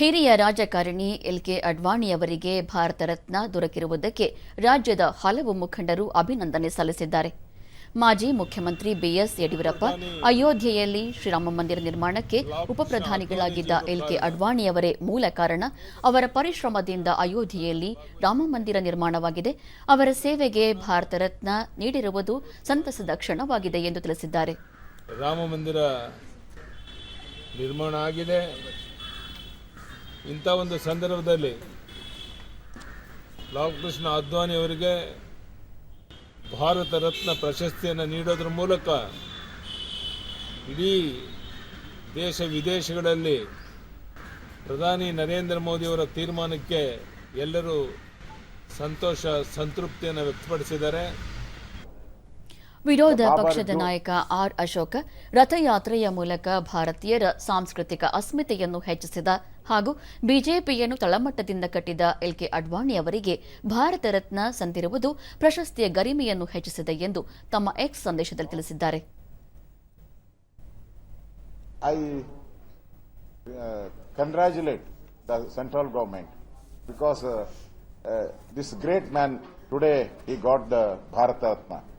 ಹಿರಿಯ ರಾಜಕಾರಣಿ ಎಲ್ಕೆ ಅಡ್ವಾಣಿಯವರಿಗೆ ಭಾರತ ರತ್ನ ದೊರಕಿರುವುದಕ್ಕೆ ರಾಜ್ಯದ ಹಲವು ಮುಖಂಡರು ಅಭಿನಂದನೆ ಸಲ್ಲಿಸಿದ್ದಾರೆ. ಮಾಜಿ ಮುಖ್ಯಮಂತ್ರಿ ಬಿಎಸ್ ಯಡಿಯೂರಪ್ಪ ಅಯೋಧ್ಯೆಯಲ್ಲಿ ಶ್ರೀರಾಮ ಮಂದಿರ ನಿರ್ಮಾಣಕ್ಕೆ ಉಪಪ್ರಧಾನಿಗಳಾಗಿದ್ದ ಎಲ್ಕೆ ಅಡ್ವಾಣಿಯವರೇ ಮೂಲ ಕಾರಣ. ಅವರ ಪರಿಶ್ರಮದಿಂದ ಅಯೋಧ್ಯೆಯಲ್ಲಿ ರಾಮ ಮಂದಿರ ನಿರ್ಮಾಣವಾಗಿದೆ. ಅವರ ಸೇವೆಗೆ ಭಾರತ ರತ್ನ ನೀಡಿರುವುದು ಸಂತಸದ ಕ್ಷಣವಾಗಿದೆ ಎಂದು ತಿಳಿಸಿದ್ದಾರೆ. ರಾಮ ಮಂದಿರ ಇಂಥ ಒಂದು ಸಂದರ್ಭದಲ್ಲಿ ಲಾಲ್ಕೃಷ್ಣ ಅದ್ವಾನಿ ಅವರಿಗೆ ಭಾರತ ರತ್ನ ಪ್ರಶಸ್ತಿಯನ್ನು ನೀಡೋದ್ರ ಮೂಲಕ ಇಡೀ ದೇಶ ವಿದೇಶಗಳಲ್ಲಿ ಪ್ರಧಾನಿ ನರೇಂದ್ರ ಮೋದಿಯವರ ತೀರ್ಮಾನಕ್ಕೆ ಎಲ್ಲರೂ ಸಂತೋಷ, ಸಂತೃಪ್ತಿಯನ್ನು ವ್ಯಕ್ತಪಡಿಸಿದ್ದಾರೆ. ವಿರೋಧ ಪಕ್ಷದ ನಾಯಕ ಆರ್ ಅಶೋಕ ರಥಯಾತ್ರೆಯ ಮೂಲಕ ಭಾರತೀಯರ ಸಾಂಸ್ಕೃತಿಕ ಅಸ್ಮಿತೆಯನ್ನು ಹೆಚ್ಚಿಸಿದ ಹಾಗೂ ಬಿಜೆಪಿಯನ್ನು ತಳಮಟ್ಟದಿಂದ ಕಟ್ಟಿದ ಎಲ್ಕೆ ಅಡ್ವಾಣಿ ಅವರಿಗೆ ಭಾರತ ರತ್ನ ಸಂದಿರುವುದು ಪ್ರಶಸ್ತಿಯ ಗರಿಮೆಯನ್ನು ಹೆಚ್ಚಿಸಿದೆ ಎಂದು ತಮ್ಮ ಎಕ್ಸ್ ಸಂದೇಶದಲ್ಲಿ ತಿಳಿಸಿದ್ದಾರೆ I uh, the central central because this great man today great got the Bharat Ratna the Bharat Ratna.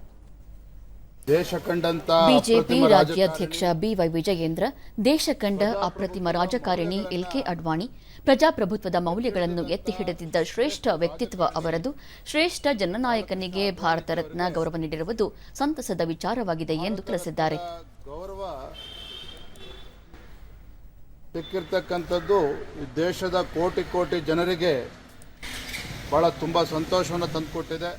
ದೇಶ ಕಂಡಂತ ಬಿಜೆಪಿ ರಾಜ್ಯಾಧ್ಯಕ್ಷ ಬಿವೈ ವಿಜಯೇಂದ್ರ ದೇಶ ಕಂಡ ಅಪ್ರತಿಮ ರಾಜಕಾರಣಿ ಎಲ್ಕೆ ಅಡ್ವಾಣಿ ಪ್ರಜಾಪ್ರಭುತ್ವದ ಮೌಲ್ಯಗಳನ್ನು ಎತ್ತಿ ಹಿಡಿದಿದ್ದ ಶ್ರೇಷ್ಠ ವ್ಯಕ್ತಿತ್ವ ಅವರದು. ಶ್ರೇಷ್ಠ ಜನನಾಯಕನಿಗೆ ಭಾರತ ರತ್ನ ಗೌರವ ನೀಡಿರುವುದು ಸಂತಸದ ವಿಚಾರವಾಗಿದೆ ಎಂದು ತಿಳಿಸಿದ್ದಾರೆ. ಸಿಕ್ಕಿರ್ತಕ್ಕಂಥದ್ದು ದೇಶದ ಕೋಟಿ ಕೋಟಿ ಜನರಿಗೆ ಬಹಳ ತುಂಬಾ ಸಂತೋಷವನ್ನು ತಂದುಕೊಟ್ಟಿದೆ.